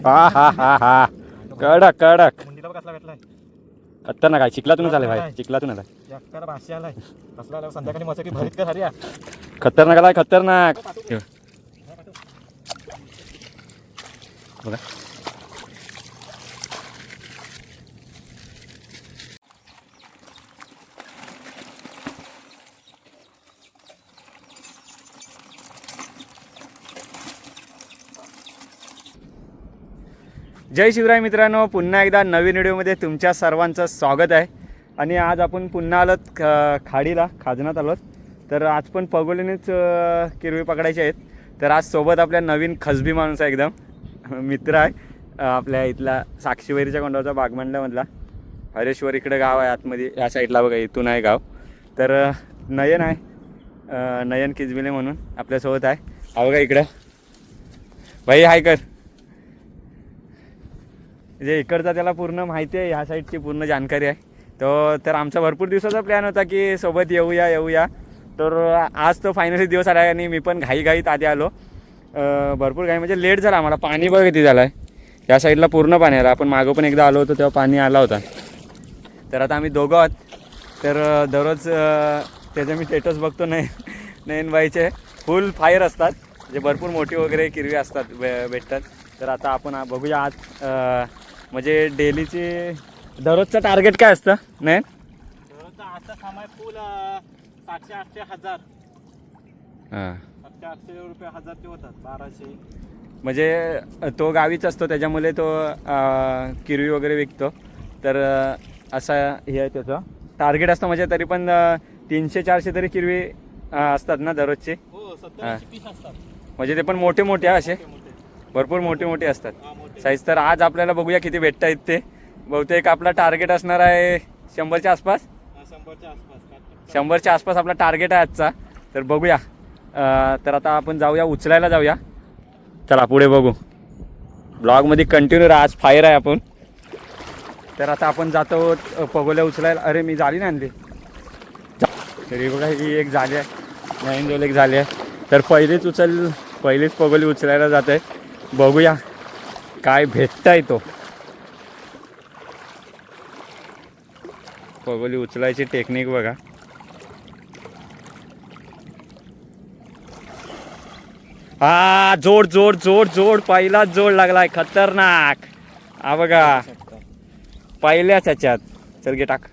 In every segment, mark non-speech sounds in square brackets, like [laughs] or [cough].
हा हा हा हा. कडक कडक. मुंडीला बघ कसला भेटलाय खतरनाक आहे चिखलातूनच आले भाई चिखलातून आलाय. एकट्याला भाषी आलाय. कसला आला संध्याकाळी मस्त की भरीत का सारी खतरनाक आलाय खतरनाक. बघ. जय शिवराय मित्रांनो पुन्हा एकदा नवीन व्हिडिओमध्ये तुमच्या सर्वांचं स्वागत आहे. आणि आज आपण पुन्हा आलोत ख- खाडीला खाजनात आलोत. तर आज पण पगोलीनेच किरवी पकडायचे आहेत. तर आज सोबत आपल्या नवीन खसबी माणूस आहे एकदम. मित्र आहे आपल्या इथला साक्षीवैरीच्या कोंडावरचा बागमंडल्यामधला हरेश्वर इकडे गाव आहे आतमध्ये या साईडला बघा इथून आहे गाव. तर नयन आहे नयन किजबिले म्हणून आपल्यासोबत आहे. हा बघा इकडं. भाई हाय कर. म्हणजे इकडचा त्याला पूर्ण माहिती आहे ह्या साईडची पूर्ण जानकारी आहे. तो तर आमचा भरपूर दिवसाचा प्लॅन होता की सोबत येऊया येऊया. तर आज तो फायनली दिवस आला आणि मी पण घाईघाईत आधी आलो. भरपूर घाई म्हणजे लेट झाला आम्हाला. पाणी बघ किती झालं आहे या साईडला पूर्ण पाणी आलं. आपण मागं पण एकदा आलो होतो तेव्हा पाणी आला होता. तर आता आम्ही दोघं आहोत. तर दररोज त्याचे मी स्टेटस बघतो नाही नयनबाईचे फुल फायर असतात. जे भरपूर मोठी वगैरे किरवी असतात भे भेटतात. तर आता आपण बघूया आज म्हणजे डेलीचे दररोजचं टार्गेट काय असतं? आजचा सामाय फुल सातशे आठशे हजार. हां. सातशे आठशे रुपये हजारचे होतात बाराशे. म्हणजे तो गावीच असतो त्याच्यामुळे तो किरवी वगैरे विकतो. तर असा हे आहे त्याचं. टार्गेट असतं म्हणजे तरी पण तीनशे चारशे तरी किरवी असतात ना दररोजचे? हो पीस असतात. म्हणजे ते पण मोठे मोठे असे? मोठे भरपूर मोठे मोठे असतात. हा साईज तर आज आपल्याला बघूया किती भेटत आहेत ते. बहुतेक आपला टार्गेट असणार आहे शंभरच्या आसपास. हा, शंभरच्या आसपास शंभरच्या आसपास आपला टार्गेट आहे आजचा. तर बघूया. तर आता आपण जाऊया उचलायला जाऊया. चला पुढे बघू. ब्लॉगमध्ये कंटिन्यू राहा आज फायर आहे आपण. तर आता आपण जातो पगोल्या उचलायला. अरे मी झाली ना आणली. तरी बघा ही एक झाली आहे. नवीन दोल एक झाली आहे. तर पहिलीच उचल पहिलीच पगोली उचलायला जात. आहे बघूया. काय भेटताय तो? पगोली उचलायची टेक्निक बघा. हा जोड जोड जोड जोड. पहिलाच जोड लागलाय. खतरनाक. हा बघा. पहिल्याच ह्याच्यात. चल घे टाक.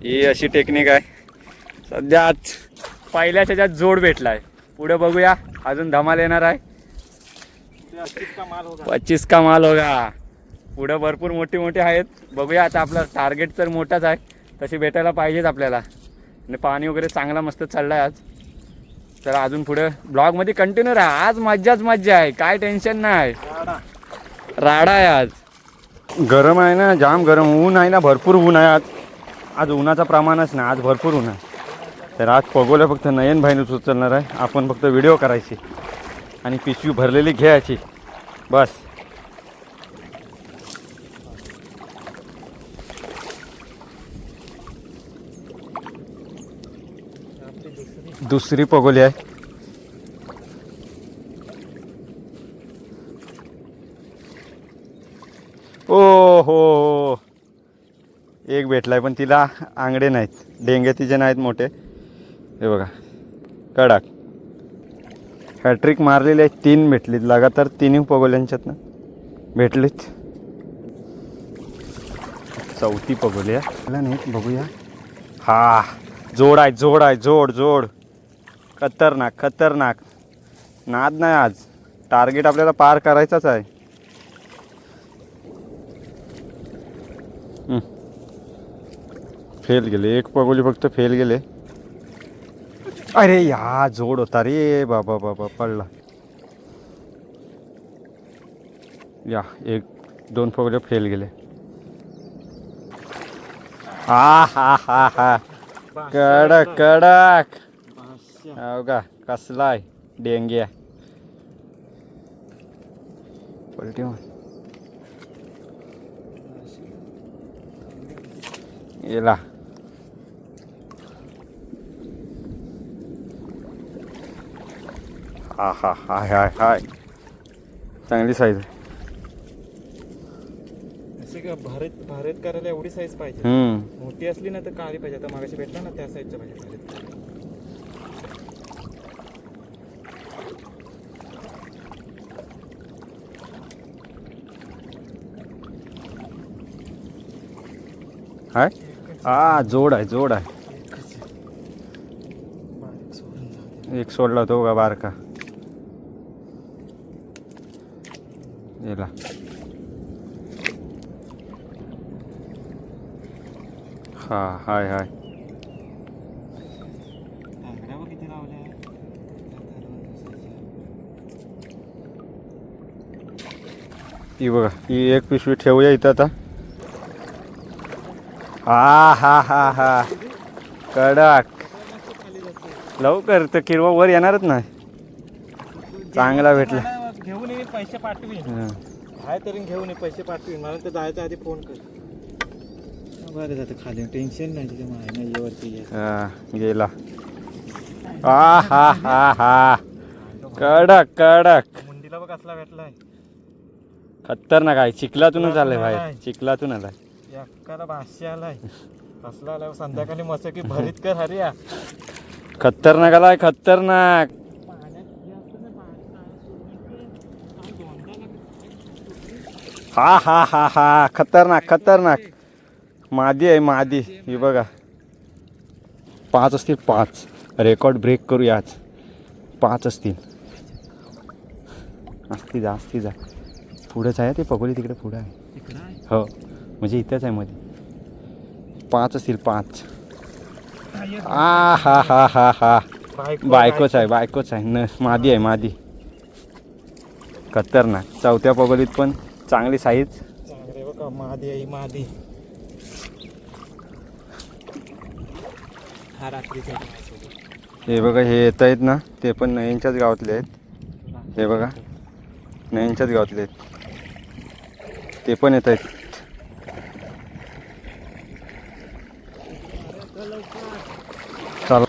ही अशी टेक्निक आहे. सध्या पहिल्याच ह्याच्यात जोड भेटलाय. पुढे बघूया. अजून धमाल येणार आहे ते अस्सीच का माल होगा पच्चीस का माल होगा. पुढं भरपूर मोठी मोठी आहेत. बघूया आता आपला टार्गेट तर मोठाच आहे. तशी भेटायला पाहिजेच आपल्याला. आणि पाणी वगैरे चांगला मस्त चाललाय आज. तर अजून पुढे ब्लॉगमध्ये कंटिन्यू राहा. आज मज्जाच मज्जा आहे. काय टेन्शन नाही. राडा आहे आज. गरम आहे ना जाम गरम. ऊन आहे ना भरपूर ऊन आहे आज. आज उन्हाचं प्रमाणच नाही. आज भरपूर ऊन आहे. तर आज पगोल्या फक्त नयन भाईनच उचलणार आहे. आपण फक्त व्हिडिओ करायची. आणि पिशवी भरलेली घ्यायची. बस. दुसरी पगोली आहे. ओ हो हो एक भेटलाय पण तिला आंगडे नाहीत. डेंगे तिचे नाहीत मोठे. हे बघा. कडक. हॅट्रिक मारलेले आहेत तीन भेटलीत. लगातार तिन्ही पगोल्यांच्यात ना. भेटलीत. चौथी पगोली आहे. नाही बघूया. हा जोड आहे जोड आहे जोड जोड. खतरनाक खतरनाक. नाद नाही आज. टार्गेट आपल्याला पार करायचाच आहे. फेल गेले. एक पगोली फक्त फेल गेले. अरे या जोड होता रे बाबा बाबा पडला. या एक दोन पगोले फेल गेले. हा हा हा हा. कडक कडक. हो का कसलाय डेंग्या. पलटी गेला हा हा हाय हाय हाय. चांगली साईज असे का भारत भारत करायला एवढी साईज पाहिजे. हम्म. मोठी असली ना तर काळी पाहिजे. आता मागाशी भेटला ना त्या साईजचं पाहिजे भारत हाय. हा जोड आहे जोड आहे. बारीक सोडून. एक सोडला तो का बारका. गेला हा हाय हाय. ही बघा ही एक पिशवी ठेवूया इथं आता. हा हा हा हा. कडक. लवकर तर किरवा वर येणारच नाही. चांगला भेटला. पैसे पाठवीन. हं. काय तरी घेऊन ये पैसे पाठवीन. मला तर जायच्या आधी फोन कर. बरं जातं खाली. टेन्शन नाही तिथे माय नाही वरती ये. हा, गेला. हा हा हा हा. कडक कडक. मुंडीला बघ कसला भेटलाय. खतरनाक आहे. चिखलातूनच आलाय बाहेर. चिखलातून आलाय. एकाला भाष्य आलाय. कसला आलाय? संध्याकाळी मस्त की भरीत कर हरी या खतरनाक आलाय खतरनाक. हा हा हा हा. खतरनाक खतरनाक. मादी आहे मादी. ही बघा. पाच असतील पाच. रेकॉर्ड ब्रेक करूया आज. पाच असतील. असती जा असती जा. पुढंच आहे ते पगोली तिकडे पुढं आहे. हो. म्हणजे इथंच आहे मध्ये पाच असतील पाच. आ हा हा हा हा. बायकोच आहे बायकोच आहे. न मादी आहे मादी. खतरनाक. चौथ्या पगोलीत पण चांगली साईज. चांगले बघा महादी आहे महादी हा रात्रीचा. हे बघा हे येत आहेत ना ते पण नयनच्याच गावातले आहेत. हे बघा नयनच्याच गावातले आहेत. ते पण येत आहेत. चला.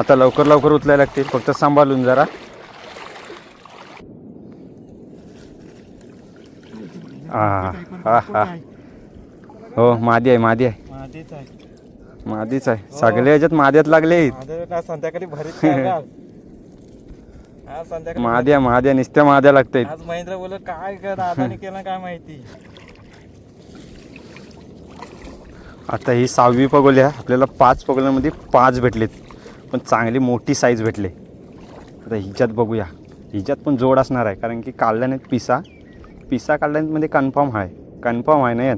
आता लवकर लवकर उचलायला लागतील फक्त सांभाळून जरा हा हा हा. हो मादी आहे मादी आहे. महादीच आहे. मादीच आहे. सगळे याच्यात माद्यात लागले ना संध्याकाळी भरीत. हा [laughs] संध्याकाळी महाद्या महाद्या नुसत्या महाद्या लागतायत आज महेंद्र बोल काय कर दादाने केलं काय माहिती? आता ही सहावी पगोली आहे. आपल्याला पाच पगोल्यांमध्ये पाच भेटलेत. पण चांगली मोठी साईज भेटले. आता हिच्यात बघूया. हिच्यात पण जोड असणार आहे. कारण की काढल्यानेत पिसा पिसा काढल्यामध्ये कन्फर्म आहे. कन्फर्म आहे ना यात?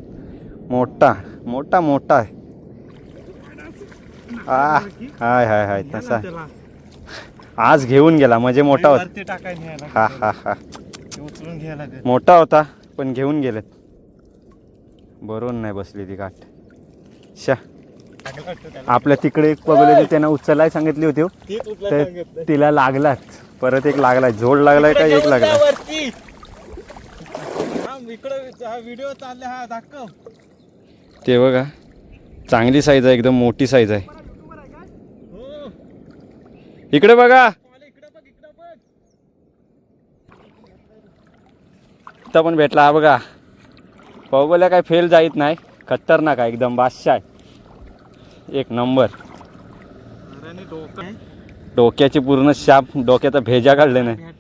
मोठा मोठा मोठा आहे. हाय हाय हाय तसा. आज घेऊन गेला म्हणजे मोठा होता. हा हा हा. लागेल मोठा होता पण घेऊन गेलेत. बरोबर नाही बसली ती गाठ. शा. लागलं. आपल्या तिकडे एक पगोली त्यांना उचलाय सांगितली होती हो. तर. तिला लागलाच परत एक लागलाय. जोड लागलाय का एक घेऊन जा लागलाय वरती. हा, इकडं हा व्हिडिओ चालले हा दाखव. ते बघा. चांगली साईज आहे एकदम मोठी साईज आहे. हो इकडे बघा. कॉल इकडं बघ इकडं बघ. इथं पण भेटला हा बघा. पगोल्या काय फेल जाईत नाही. खतरनाक आहे एकदम बादशाह आहे. एक नंबर अरे डोकं. डोक्याची पूर्ण शाप डोक्याचा भेजा काढले नाही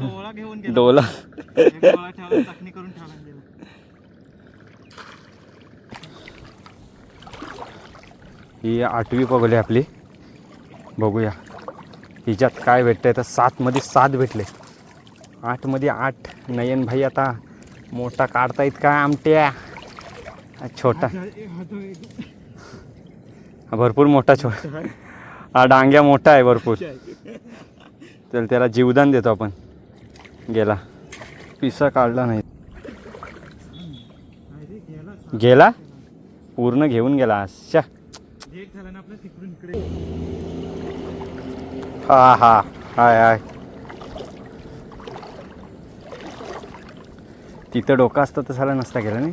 डोळा घेऊन गेला. डोला एक डोळा ठेवला करून ठेवला गेला. ही आठवी पगोली आपली. बघूया. हिच्यात काय भेटतंय? तर सातमध्ये सात भेटले. आठमध्ये आठ. नयन भाई आता मोठा काढतायत काय आमट्या? हा छोटा. हा भरपूर मोठा छोटा. हा डांग्या मोठा आहे भरपूर. चल त्याला जीवदान देतो आपण. गेला. पिसा काढला नाही. गेला? पूर्ण घेऊन गेला. अच्छा. हा हा. हाय हाय. तिथं डोकं असतं तर झालं नसता गेला नाही?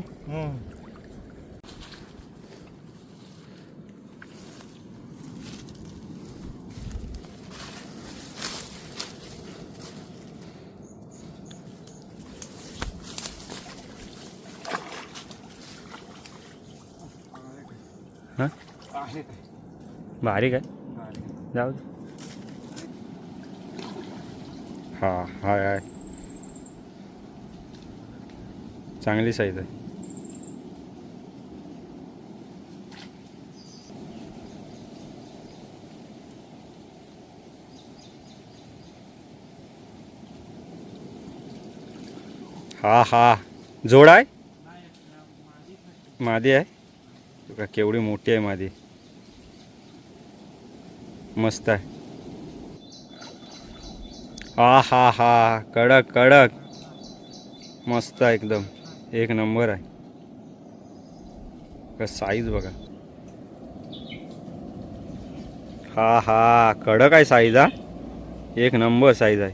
बारीक आहे जाऊ हा हाय हाय. चांगली साईज आहे. हा हा. जोड आहे? मादी आहे? केवढी मोठी आहे मादी. मस्त आहे. हा हा हा कडक कडक. मस्त आहे एकदम. एक नंबर आहे. साईज बघा. हा हा कडक आहे साईज हा. एक नंबर साईज आहे.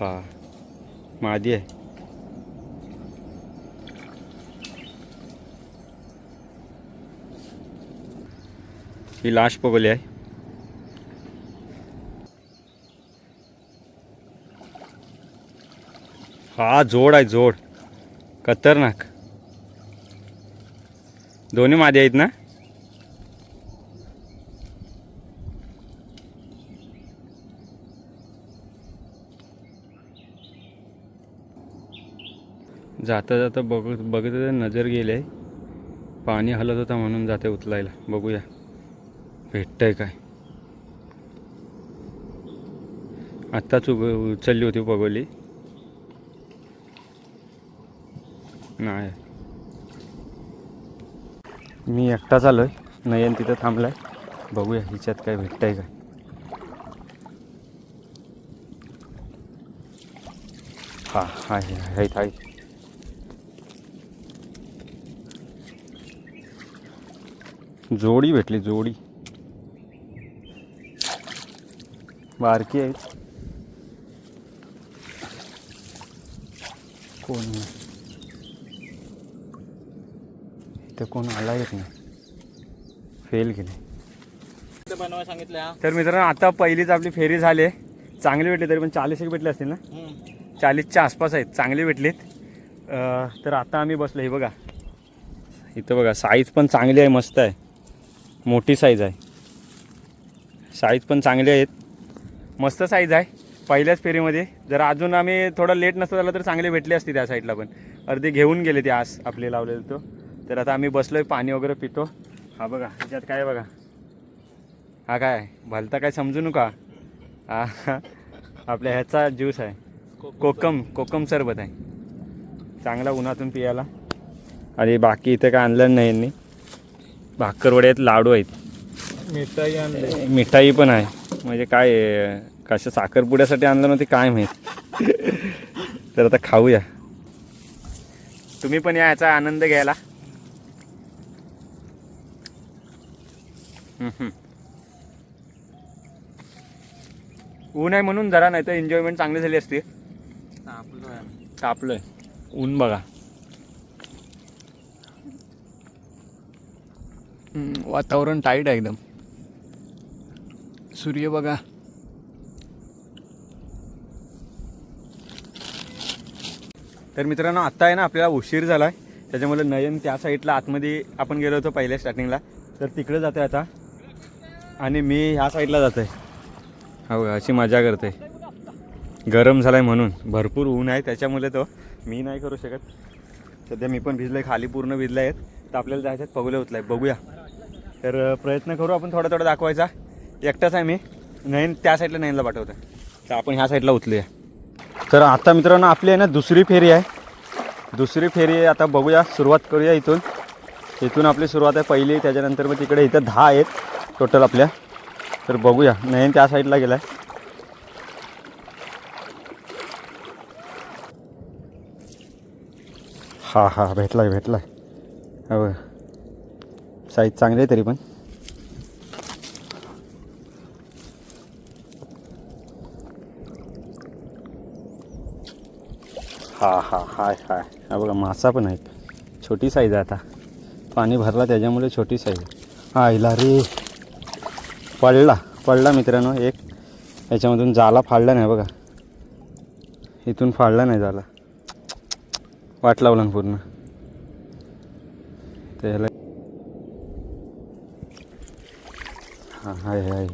हा. मादी आहे. ही लाश पगोली आहे. हा जोड आहे जोड. खतरनाक. दोन्ही मादी आहेत ना? जाता जाता बघत बघत नजर गेले. पाणी हलत होता म्हणून जाते उचलायला. बघूया. भेटतंय काय? आत्ताच उग उचलली होती पगोली नाही. मी एकटाच आहे नयन तिथं थांबलाय. बघूया हिच्यात काय भेटतंय काय. हा आहे आहे. जोडी भेटली जोडी. बारकी आहेत. कोण? ते इथं कोण आला येत नाही. फेल केले बनवायला सांगितलं तर मित्रांनो आता पहिलीच आपली फेरी झाली आहे. चांगली भेटली तरी पण चाळीस एक भेटले असतील ना? चाळीसच्या आसपास आहेत चांगली भेटलीत. तर आता आम्ही बसलो हे बघा. इथं बघा साईज पण चांगली आहे मस्त आहे. मोठी साईज आहे. साईज पण चांगली आहेत. मस्त साईज आहे. पहिल्याच फेरीमध्ये. जर अजून आम्ही थोडं लेट नसतं झालं तर चांगली भेटले असती त्या साईडला पण. अर्धी घेऊन गेले ते आस आपले लावलेलं तो. तर आता आम्ही बसलोय पाणी वगैरे पितो. हा बघा ह्याच्यात काय आहे बघा. हा काय? भलता काय समजू नका. हा आपल्या ह्याचा ज्यूस आहे. कोकम कोकम सरबत आहे. चांगला उन्हातून पियाला. आणि बाकी इथं काय आणलं नाही यांनी. भाकरवडे आहेत लाडू आहेत. मिठाई आणले. मिठाई पण आहे. म्हणजे काय कशा साखरपुड्यासाठी आणलं नव्हते काय माहीत. तर आता खाऊया. तुम्ही पण या याचा आनंद घ्यायला. ऊन आहे म्हणून जरा नाही तर एन्जॉयमेंट चांगली झाली असती. तापलंय. ऊन बघा. वातावरण टाईट आहे एकदम. सूर्य बघा. तर मित्रांनो आत्ता आहे ना आपल्याला उशीर झाला आहे त्याच्यामुळे नयन त्या साईडला आतमध्ये आपण गेलो होतो पहिल्या स्टार्टिंगला तर तिकडे जातो आता. आणि मी ह्या साईडला जातो आहे हो अशी मजा करते गरम झाला आहे म्हणून. भरपूर ऊन आहे त्याच्यामुळे तो मी नाही करू शकत. सध्या मी पण भिजलं आहे खाली पूर्ण भिजलं आहेत तर आपल्याला जायचं पगले पगुले आहे बघूया. तर प्रयत्न करू आपण थोडा थोडा दाखवायचा. एकटाच आहे मी. नयन त्या साईडला नयनला पाठवतो तर आपण ह्या साईडला उतलूया तर आता मित्रांनो आपली आहे ना दुसरी फेरी आहे. दुसरी फेरी आता बघूया सुरुवात करूया इथून. इथून आपली सुरुवात आहे पहिली त्याच्यानंतर मग तिकडे इथं दहा आहेत टोटल आपल्या. तर बघूया नयन त्या साईडला गेला आहे हा हा भेटलाय भेटलाय. हो साईज चांगली आहे तरी पण. हा हा हाय हाय. हा बघा मासा पण आहे छोटी साईज आहे आता. पाणी भरला त्याच्यामुळे छोटी साईज आहे. आईला रे. पडला पडला मित्रांनो एक. याच्यामधून जाला फाडला नाही बघा. इथून फाडला नाही झाला वाट लावला पूर्ण. त्याला हां आहे आहे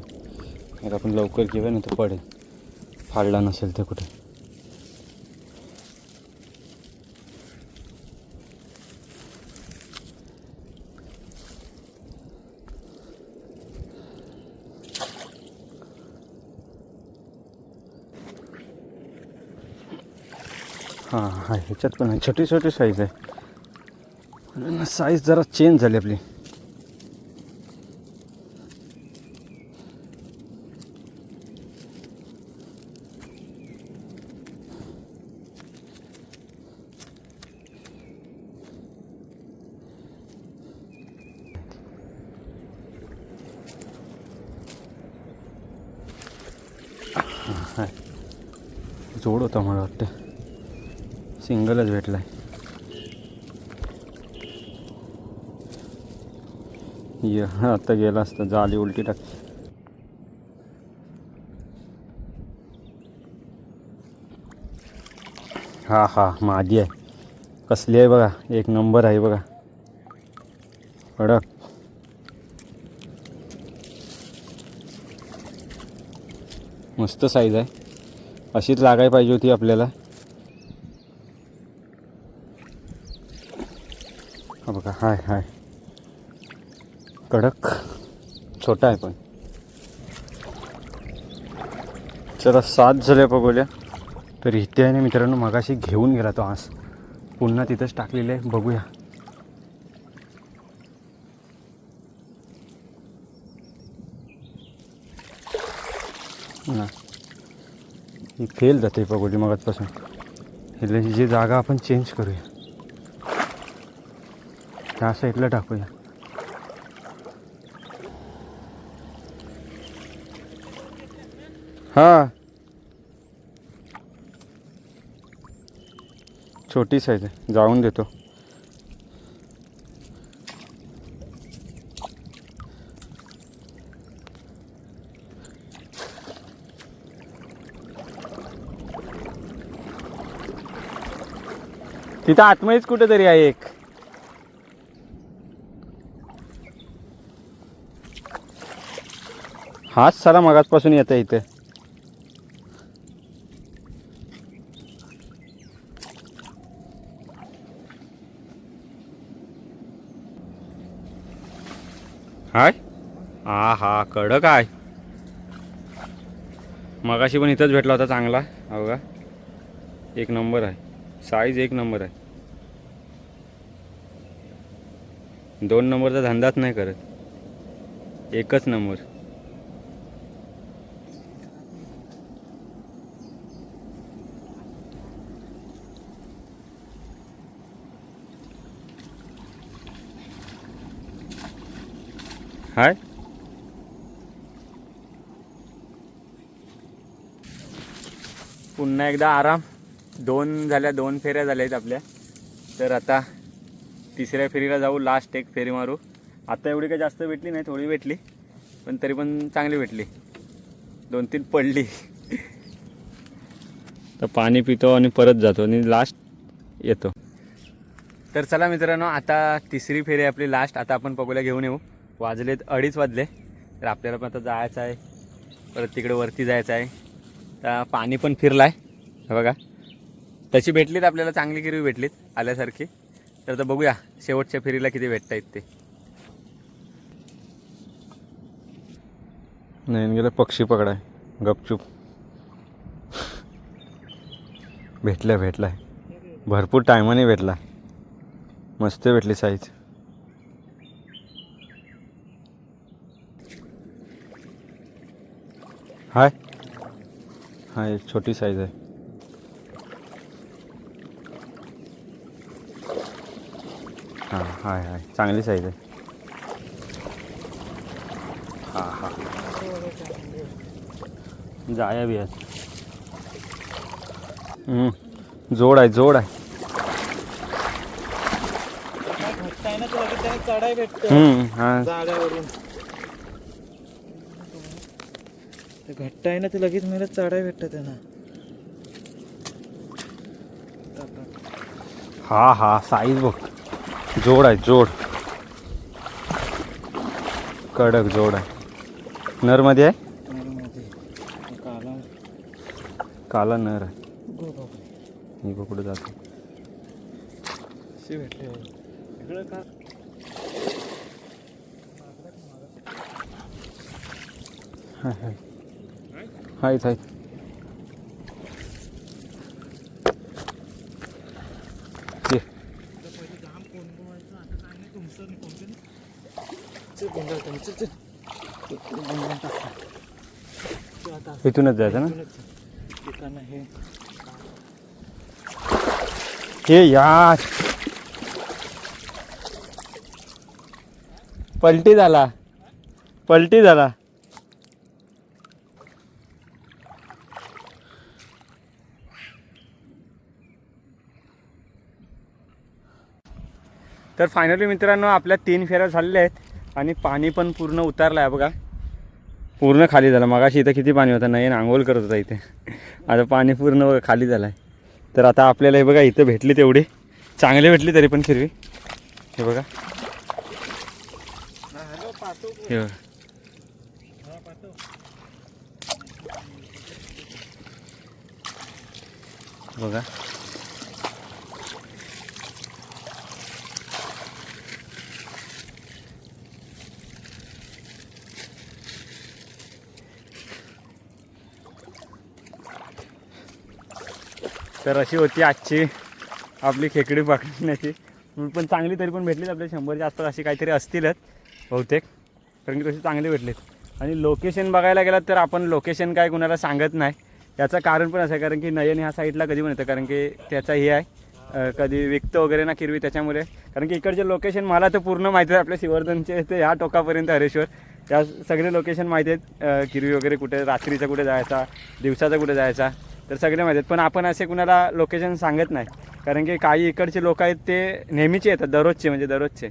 मग आपण लवकर घेऊया ना तो पडेल. फाडला नसेल तर कुठे. हां हां ह्याच्यात पण आहे. छोटी छोटी साईज आहे. साईज जरा चेंज झाली आपली. हाय. जोड होता मला वाटतं. सिंगलच भेटलाय. ये आता गेला असता. जाली उलटी टाक. हा हा माझी आहे. कसली आहे बघा. एक नंबर आहे बघा. कडक. मस्त साईज आहे. अशीच लागायला पाहिजे होती आपल्याला. हा बघा हाय हाय. कडक छोटा आहे पण. चला सात झाल्या बघूया. तर इथे आहे ना मित्रांनो मगाशी घेऊन गेला तो आस. पुन्हा तिथंच टाकलेलं आहे. बघूया. ना. ही फेल जाते पगोली मगाचपासून इथलं ही जी जागा आपण चेंज करूया. त्या साईडला टाकूया. हां. छोटी साईज आहे. जाऊन देतो. तिथं आतमध्येच कुठेतरी आहे एक. हाच सारा मगाचपासून येत आहे इथे. हाय. हा हा कडक आहे. मगाशी पण इथंच भेटला होता चांगला. हो का एक नंबर आहे. साईज एक नंबर आहे. दोन नंबरचा धंदाच नाही करत. एकच नंबर हाय. पुन्हा एकदा आराम. दोन झाल्या दोन फेऱ्या झाल्या आहेत आपल्या. तर आता तिसऱ्या फेरीला जाऊ लास्ट एक फेरी मारू. आता एवढी काही जास्त भेटली नाही थोडी भेटली. पण तरी पण चांगली भेटली. दोन तीन पडली. तर पाणी पितो आणि परत जातो आणि लास्ट येतो. तर चला मित्रांनो आता तिसरी फेरी आपली लास्ट आता आपण पगोल्या घेऊन येऊ. वाजलेत अडीच वाजले. तर आपल्याला पण आता जायचं आहे. परत तिकडे वरती जायचं आहे. तर पाणी पण फिरलं आहे बघा. तशी भेटलीत आपल्याला चांगली किरवी भेटलीत आल्यासारखी. तर आता बघूया शेवटच्या फेरीला किती भेटता येत ते. नाही गेलं पक्षी पकडाय गपचूप. भेटलं भेटलाय. भरपूर टायमाने भेटला. मस्त भेटली साईज हाय. हा एक छोटी साईज आहे. हां हाय हाय. चांगली साईज आहे. हां हां. जाया बी आहे जोड आहे जोड आहे. काय घट्ट आहे ना तो लगेच त्याने चढाय भेटत हम्म, हा. जाड्यावरून ते घट्ट आहे ना ते लगेच मला चढाय भेटत त्यांना हा हा साईज बघ. जोड आहे जोड. कडक जोड आहे. नरमध्ये आहे? काला नर आहे. मी कुठं जातो हाय भेटले इकडं हाय. आहेत आहेत ये. पहिले जाम कोण व्हायचं आता काय नाही तुमचं नाही कोणतं नाही चल गोंधळ तुमचं चल ते गोंधळ टाका. ते आता इथूनच जायचं ना? इथूनच दुकान आहे हे. यार पलटी झाला. पलटी झाला. तर फायनली मित्रांनो आपल्या तीन फेऱ्या झालेल्या आहेत. आणि पाणी पण पूर्ण उतारलं आहे बघा. पूर्ण खाली झालं. मगाशी इथं किती पाणी होतं? नाही आंघोळ करत होता इथे. आता पाणी पूर्ण बघा खाली झालं आहे तर आता आपल्याला हे बघा इथं भेटली तेवढी. चांगले भेटली तरी पण फिरवी हे बघा. हे बघा. बघा. तर अशी होती आजची आपली खेकडी पकडण्याची. पण चांगली तरी पण भेटलीच आपल्या शंभरच्या आसपास अशी काहीतरी असतीलच बहुतेक कारण की तशी चांगली भेटलीत. आणि लोकेशन बघायला गेलात तर आपण लोकेशन काय कुणाला सांगत नाही. याचं कारण पण असं आहे कारण की नयन ह्या साईडला कधी पण येतं कारण की त्याचा हे आहे. कधी विकतं वगैरे ना किरवी त्याच्यामुळे. कारण की इकडचे लोकेशन मला तर पूर्ण माहिती आहे आपल्या शिवर्धनचे ते ह्या टोकापर्यंत हरेश्वर. या सगळे लोकेशन माहिती आहेत किरवी वगैरे कुठे रात्रीचं कुठे जायचा दिवसाचा कुठे जायचा. तर सगळे माहिती आहेत पण आपण असे कुणाला लोकेशन सांगत नाही. कारण की काही इकडचे लोक आहेत ते नेहमीचे येतात दररोजचे म्हणजे दररोजचे.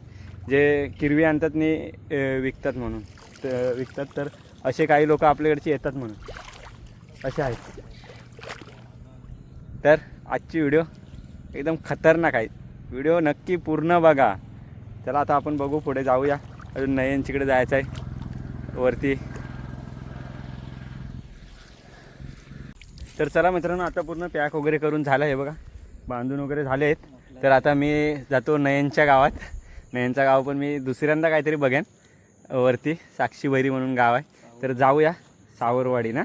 जे किरवी आणतात आणि विकतात म्हणून. तर विकतात तर असे काही लोक आपल्याकडचे येतात म्हणून. असे आहेत. तर आजची व्हिडिओ एकदम खतरनाक आहे. व्हिडिओ नक्की पूर्ण बघा. चला आता आपण बघू पुढे जाऊया. अजून नयनचीकडे जायचं आहे वरती तर चला मित्रांनो आता पूर्ण पॅक वगैरे करून झालं आहे बघा. बांधून वगैरे झाले आहेत. तर आता मी जातो नयनच्या गावात. नयनचं गाव पण मी दुसऱ्यांदा काहीतरी बघेन. वरती साक्षी बैरी म्हणून गाव आहे. तर जाऊया सावरवाडी ना?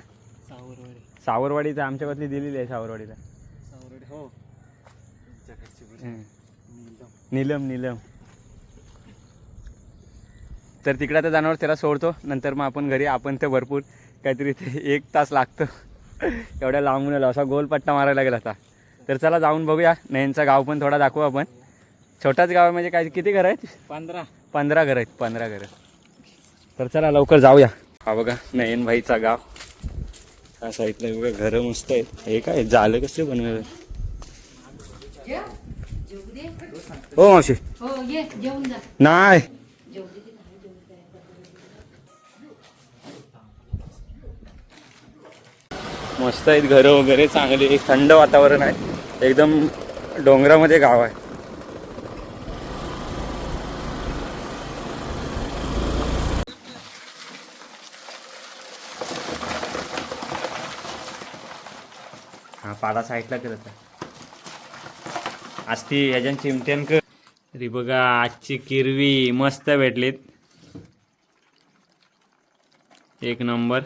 सावरवाडी. सावरवाडीचं आमच्या बदली दिलेली आहे सावरवाडीला. सावरवाडी हो. नीलम. नीलम तर तिकडे आता जाणार त्याला सोडतो. नंतर मग आपण घरी आपण तर भरपूर काहीतरी ते एक तास लागतो. एवढ्या लांबून आलो असा गोल पट्टा मारायला लागेल आता तर चला जाऊन बघूया. नयनचा गाव पण थोडा दाखवू आपण. छोटाच गाव आहे म्हणजे काय किती घर आहेत? पंधरा. पंधरा घर आहेत पंधरा घरं. तर चला लवकर जाऊया. हा बघा नयन भाईचा गाव. हा साईडला बघा घरं मस्त आहेत. हे काय झालं कसं बनवलं हो मावशी. हो ये जेवून जा. नाही. मस्त आहेत घरं वगैरे चांगली. थंड वातावरण आहे. एकदम डोंगरामध्ये गाव आहे. हा पाडा साईडला करत आहे आज ती ह्याच्यान चिमट्यान कर. रे बघा आजची किरवी मस्त भेटलीत. एक नंबर.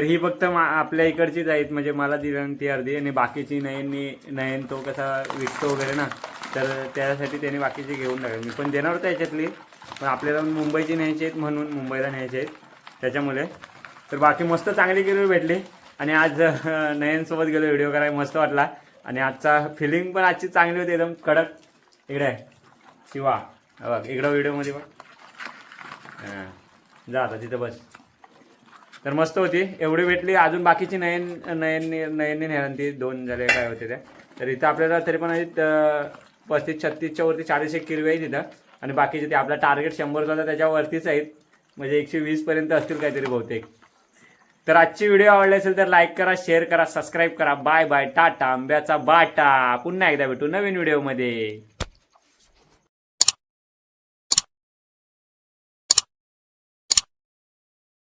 तर ही फक्त मा आपल्या इकडचीच आहेत म्हणजे मला दिलं ती अर्धी आणि बाकीची नयननी नयन तो कसा विकतो वगैरे ना तर त्यासाठी त्याने बाकीची घेऊन टाकली. मी पण देणार होतं याच्यातली पण आपल्याला मुंबईची न्यायची आहेत म्हणून मुंबईला न्यायचे आहेत त्याच्यामुळे. तर बाकी मस्त चांगली किरवी भेटली आणि आज नयनसोबत गेलो व्हिडिओ करायला मस्त वाटला. आणि आजचा फिलिंग पण आजची चांगली होती एकदम कडक. इकडे आहे शिवा. बघ इकडं व्हिडिओमध्ये बघ. हां जा आता तिथं बस. तर मस्त होती. एवढी भेटली. अजून बाकीची नयन नयन नयनने नेहान ती दोन झाले काय होते ते. तर इथं आपल्याला तरी पण पस्तीस छत्तीसच्या वरती चाळीस एक किलो आहे तिथं आणि बाकीचे ते आपला टार्गेट शंभरचा होता त्याच्यावरतीच आहेत. म्हणजे एकशे वीसपर्यंत असतील काहीतरी बहुतेक. तर आजची व्हिडिओ आवडली असेल तर लाईक करा शेअर करा सबस्क्राईब करा. बाय बाय टाटा आंब्याचा बाटा. पुन्हा एकदा भेटू नवीन व्हिडिओमध्ये